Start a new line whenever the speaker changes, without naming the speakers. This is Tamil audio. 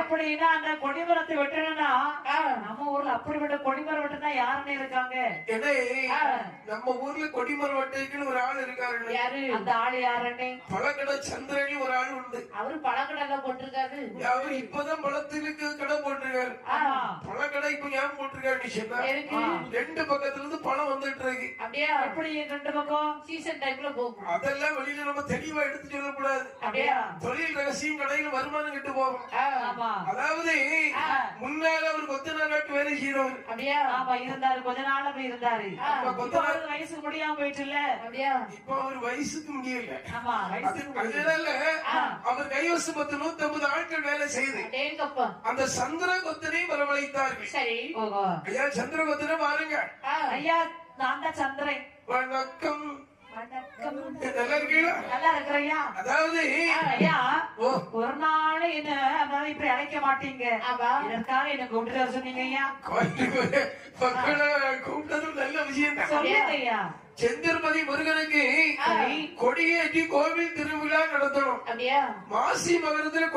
அப்படின்னா அந்த கொடிமரத்தை வெட்டணும்னா. நம்ம ஊர்ல அப்படிப்பட்ட கொடிமரம் வெட்டினா யாருன்னு இருக்காங்க?
நம்ம ஊர்ல கொடிமரம் வட்டைக்குன்னு ஒரு ஆள் இருக்காரு
யாரு?
அந்த ஆளு யாருன்னு
பழக்கடை சந்திரனி ஒரு ஆள் உண்டு.
அவரு பழக்கடலை போட்டிருக்காரு.
அவர் இப்பதான் பழத்திற்கு கடை போட்டிருக்காரு. பழக்கடை இப்ப ஏன் போட்டிருக்காரு ரெண்டு
அப்படியா?
எப்படி ரெண்டு பக்கம்?
சீசன் டைம்ல போகும்.
அதெல்லாம் வெளியில நம்ம தெளிவா எடுத்து
அப்படியா?
தொழில் ரகசியம் கடையில வருமானம் கிட்டு போகும். அதாவது முன்னால அவர் கொத்தனார் நாட்டு வேலை செய்யறவர்
அப்படியா?
ஆமா இருந்தாரு. கொஞ்ச நாள் அப்படி இருந்தாரு. வயசு முடியாம போயிட்டுல
அப்படியா?
இப்ப அவர் வயசுக்கு முடியல. அதனால அவர் கைவசம் பத்து நூத்தி ஐம்பது ஆட்கள் வேலை செய்து
டேங்கப்பா
அந்த சந்திர கொத்தனை வரவழைத்தார்கள்.
சரி.
ஓஹோ.
ஐயா சந்திர கொத்தனை பாருங்க
ஐயா நான் தான் சந்திரன்
வணக்கம்
ஒரு நாள் என்ன இப்படி அழைக்க மாட்டீங்க. இதற்காக என்ன கூப்பிட்டு வர சொன்னீங்க ஐயா.
கூப்பிட்டதும் நல்ல விஷயம் தான்
சொல்லுங்க ஐயா
செந்திருமதி முருகனுக்கு கொடியேற்றி கோவில் திருவிழா நடத்தணும்.
அப்படியா?
மாசி மகரத்துல